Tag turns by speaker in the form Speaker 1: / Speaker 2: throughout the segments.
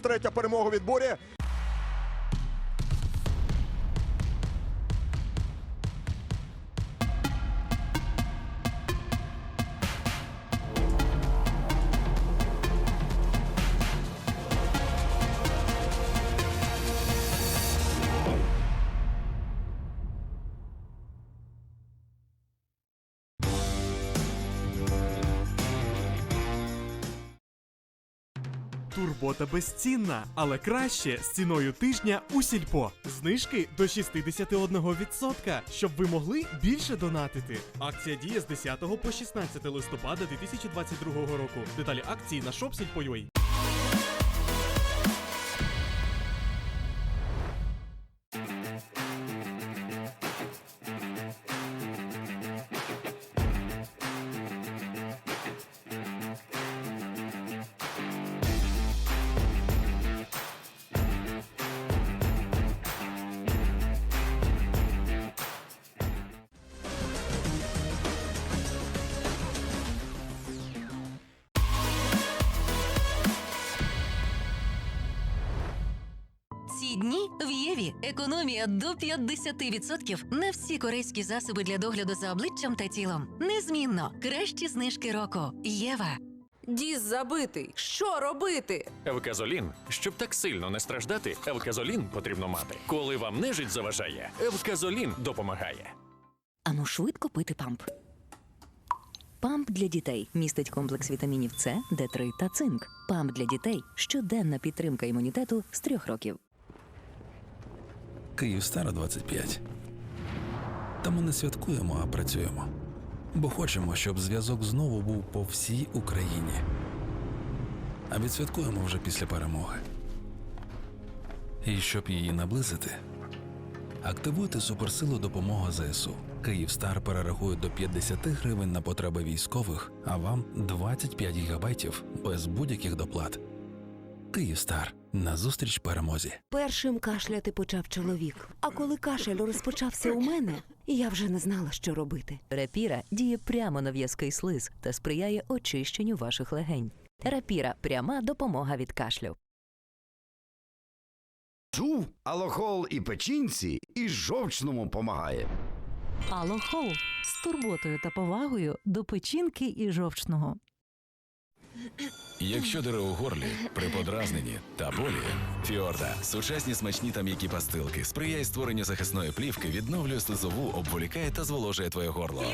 Speaker 1: третя перемога від відборі.
Speaker 2: Турбота безцінна, але краще з ціною тижня у сільпо. Знижки до 61%, щоб ви могли більше донатити. Акція діє з 10 по 16 листопада 2022 року. Деталі акції на shopsilpo.ua.
Speaker 3: економія до 50%. На всі корейські засоби для догляду за обличчям та тілом. Незмінно кращі знижки року. Єва.
Speaker 4: Діз забитий. Що робити?
Speaker 5: Евказолін. Щоб так сильно не страждати, евказолін потрібно мати. Коли вам нежить заважає, евказолін допомагає.
Speaker 6: Ану швидко пити памп. Памп для дітей містить комплекс вітамінів С, Д3 та цинк. Памп для дітей щоденна підтримка імунітету з трьох років.
Speaker 7: Київстар 25. Та ми не святкуємо, а працюємо. Бо хочемо, щоб зв'язок знову був по всій Україні. А відсвяткуємо вже після перемоги. І щоб її наблизити, активуйте суперсилу допомога ЗСУ. Київстар перерахує до 50 гривень на потреби військових, а вам 25 гігабайтів без будь-яких доплат. Київстар назустріч перемозі.
Speaker 8: Першим кашляти почав чоловік. А коли кашель розпочався у мене, я вже не знала, що робити.
Speaker 6: Рапіра діє прямо на в'язкий слиз та сприяє очищенню ваших легень. Рапіра пряма допомога від кашлю.
Speaker 9: Чув, алохол і печінці, і жовчному помагає.
Speaker 10: Алохол з турботою та повагою до печінки і жовчного.
Speaker 11: Якщо дере у горлі, при подразненні та болі, Фіорда сучасні смачні та м'які пастилки сприяє створенню захисної плівки, відновлює слизову, обволікає та зволожує твоє горло.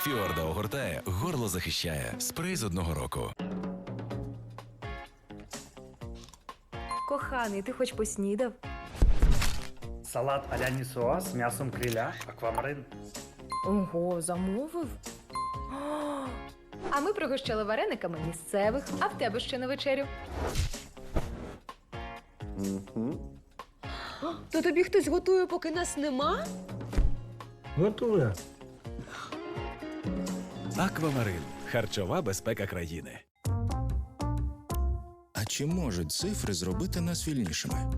Speaker 11: Фіорда огортає, горло захищає. Спрей з одного року.
Speaker 4: Коханий, ти хоч поснідав?
Speaker 12: Салат аля нісуа з м'ясом криля, аквамарин.
Speaker 4: Ого, замовив. А ми пригощали варениками місцевих, а в тебе ще на вечерю.
Speaker 8: То тобі хтось готує, поки нас нема?
Speaker 12: Готує.
Speaker 5: Аквамарин. Харчова безпека країни.
Speaker 11: А чи можуть цифри зробити нас вільнішими?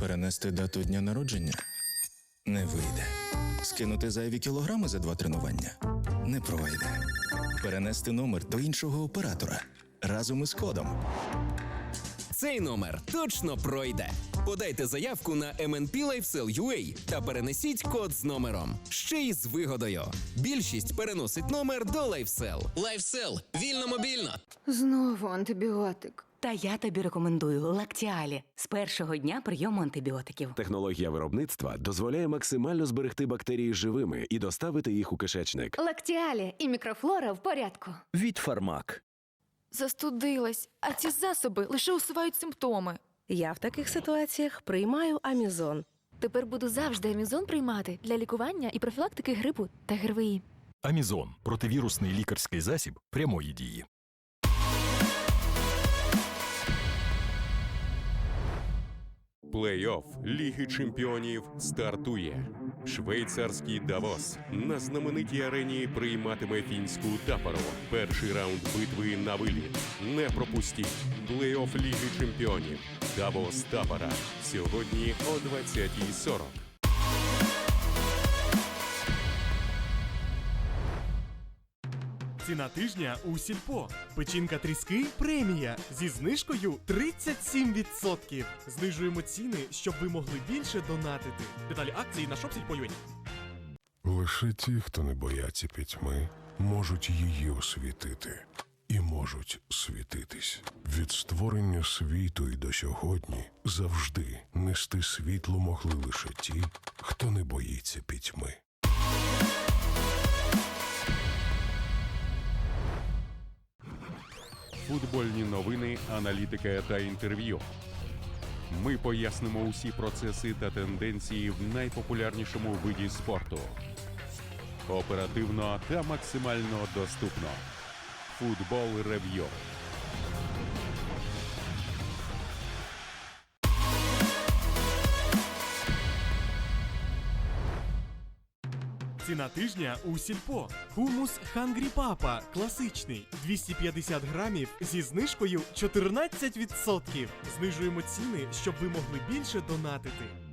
Speaker 11: Перенести дату дня народження? Не вийде. Скинути зайві кілограми за два тренування? Не пройде. Перенести номер до іншого оператора разом із кодом.
Speaker 13: Цей номер точно пройде. Подайте заявку на MNP LifeSell UA та перенесіть код з номером. Ще й з вигодою. Більшість переносить номер до LifeSell. LifeSell. Вільно мобільно.
Speaker 4: Знову антибіотик.
Speaker 6: Та я тобі рекомендую лактіалі з першого дня прийому антибіотиків.
Speaker 5: Технологія виробництва дозволяє максимально зберегти бактерії живими і доставити їх у кишечник.
Speaker 4: Лактіалі і мікрофлора в порядку.
Speaker 5: Від фармак.
Speaker 4: Застудилась, а ці засоби лише усувають симптоми.
Speaker 8: Я в таких ситуаціях приймаю амізон.
Speaker 4: Тепер буду завжди амізон приймати для лікування і профілактики грипу та ГРВІ.
Speaker 11: Амізон противірусний лікарський засіб прямої дії.
Speaker 5: Плей-офф Ліги Чемпіонів стартує. Швейцарський Давос на знаменитій арені прийматиме фінську тапору. Перший раунд битви на виліт. Не пропустіть. Плей-офф Ліги Чемпіонів. Давос Тапора. Сьогодні о 20.40.
Speaker 2: Ціна тижня у сільпо. Печінка тріски премія зі знижкою 37%. Знижуємо ціни, щоб ви могли більше донатити. Деталі акції на shopsільпо.ua.
Speaker 1: Лише ті, хто не бояться пітьми, можуть її освітити і можуть світитись. Від створення світу і до сьогодні завжди нести світло могли лише ті, хто не боїться пітьми.
Speaker 5: Футбольні новини, аналітика та інтерв'ю. Ми пояснимо усі процеси та тенденції в найпопулярнішому виді спорту. Оперативно та максимально доступно. Футбол рев'ю.
Speaker 2: Ціна тижня у сільпо. Хумус Хангрі Папа класичний 250 грамів зі знижкою 14%. Знижуємо ціни, щоб ви могли більше донатити.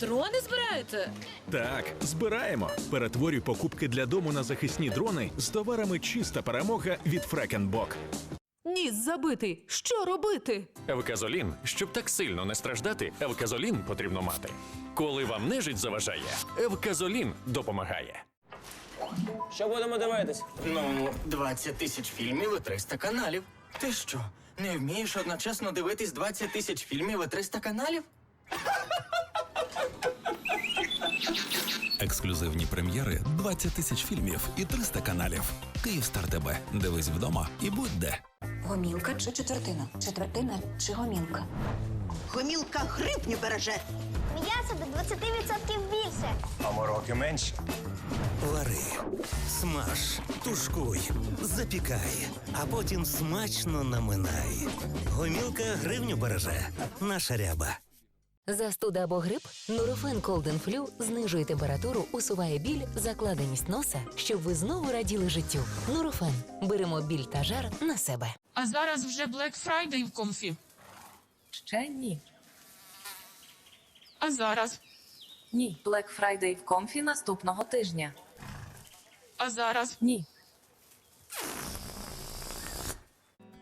Speaker 14: Дрони збираєте?
Speaker 15: Так, збираємо. Перетворюй покупки для дому на захисні дрони з товарами чиста перемога від Фрекенбок.
Speaker 14: Ніс забитий. Що робити?
Speaker 16: Евказолін, щоб так сильно не страждати, евказолін потрібно мати. Коли вам нежить заважає, евказолін допомагає.
Speaker 17: Що будемо дивитись? Ну, 20 тисяч фільмів і 300 каналів. Ти що, не вмієш одночасно дивитись 20 тисяч фільмів і 300 каналів?
Speaker 7: Ексклюзивні прем'єри, 20 тисяч фільмів і 300 каналів. Київстар ТБ. Дивись вдома і будь де.
Speaker 18: Гомілка чи четвертина? Четвертина чи гомілка?
Speaker 19: Гомілка гривню береже.
Speaker 20: М'ясо до 20% більше.
Speaker 17: А мороки менше.
Speaker 21: Вари, смаж, тушкуй, запікай, а потім смачно наминай. Гомілка гривню береже. Наша ряба.
Speaker 3: Застуда або грип? Нурофен Колден Флю знижує температуру, усуває біль, закладеність носа, щоб ви знову раділи життю. Нурофен. Беремо біль та жар на себе.
Speaker 14: А зараз вже Black Friday в комфі.
Speaker 10: Ще ні.
Speaker 14: А зараз.
Speaker 10: Ні. Black Friday в комфі наступного тижня.
Speaker 14: А зараз.
Speaker 10: Ні.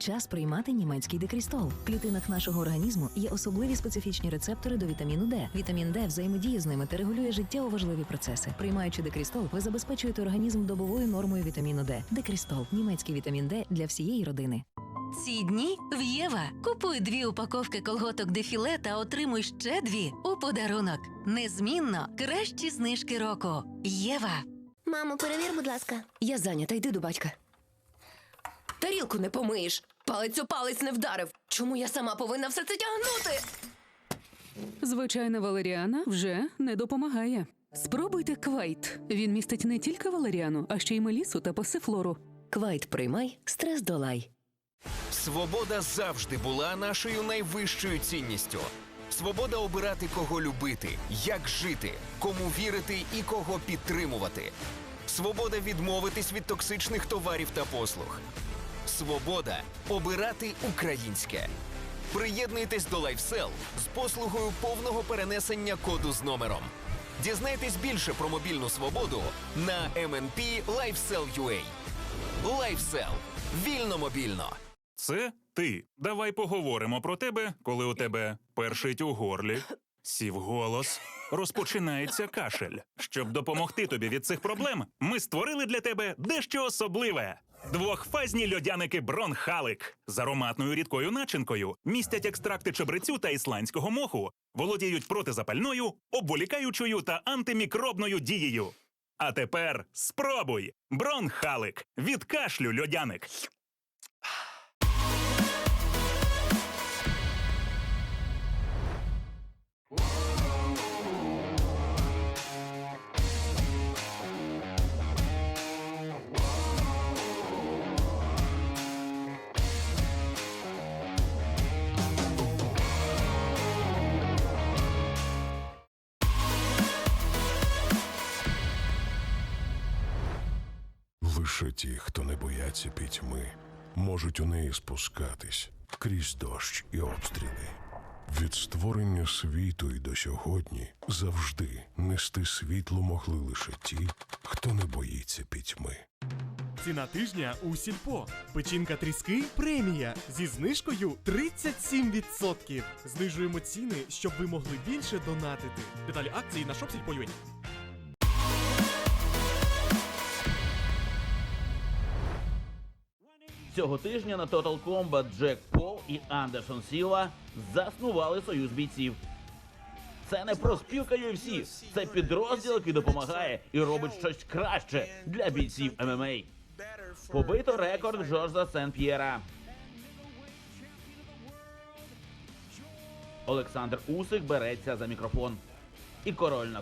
Speaker 6: Час приймати німецький декрістол. В клітинах нашого організму є особливі специфічні рецептори до вітаміну Д. Вітамін Д взаємодіє з ними та регулює життєво важливі процеси. Приймаючи декрістол, ви забезпечуєте організм добовою нормою вітаміну Д. Декрістол німецький вітамін Д для всієї родини.
Speaker 3: Ці дні в Єва. Купуй дві упаковки колготок дефіле та отримуй ще дві у подарунок. Незмінно кращі знижки року. Єва.
Speaker 20: Мамо, перевір, будь ласка.
Speaker 22: Я зайнята, йди до батька. Тарілку не помиєш. Палець у палець не вдарив. Чому я сама повинна все це тягнути?
Speaker 23: Звичайна валеріана вже не допомагає. Спробуйте квайт. Він містить не тільки валеріану, а ще й мелісу та пасифлору.
Speaker 6: Квайт приймай, стрес долай.
Speaker 13: Свобода завжди була нашою найвищою цінністю. Свобода обирати, кого любити, як жити, кому вірити і кого підтримувати. Свобода відмовитись від токсичних товарів та послуг. Свобода обирати українське. Приєднуйтесь до LifeSell з послугою повного перенесення коду з номером. Дізнайтесь більше про мобільну свободу на MNP LifeSell.ua. LifeSell. Вільно мобільно.
Speaker 24: Це ти. Давай поговоримо про тебе, коли у тебе першить у горлі, сів голос, розпочинається кашель. Щоб допомогти тобі від цих проблем, ми створили для тебе дещо особливе. Двохфазні льодяники Бронхалик з ароматною рідкою начинкою містять екстракти чебрецю та ісландського моху, володіють протизапальною, обволікаючою та антимікробною дією. А тепер спробуй Бронхалик від кашлю льодяник.
Speaker 1: Лише ті, хто не бояться пітьми, можуть у неї спускатись крізь дощ і обстріли. Від створення світу і до сьогодні завжди нести світло могли лише ті, хто не боїться пітьми.
Speaker 2: Ціна тижня у сільпо. Печінка тріски премія зі знижкою 37%. Знижуємо ціни, щоб ви могли більше донатити. Деталі акції на shopsільпо.ua.
Speaker 25: Цього тижня на Total Combat Джек Пол і Андерсон Сіла заснували союз бійців. Це не проспілка UFC, це підрозділ, який допомагає і робить щось краще для бійців ММА. Побито рекорд Жоржа Сен П'єра. Олександр Усик береться за мікрофон. І король на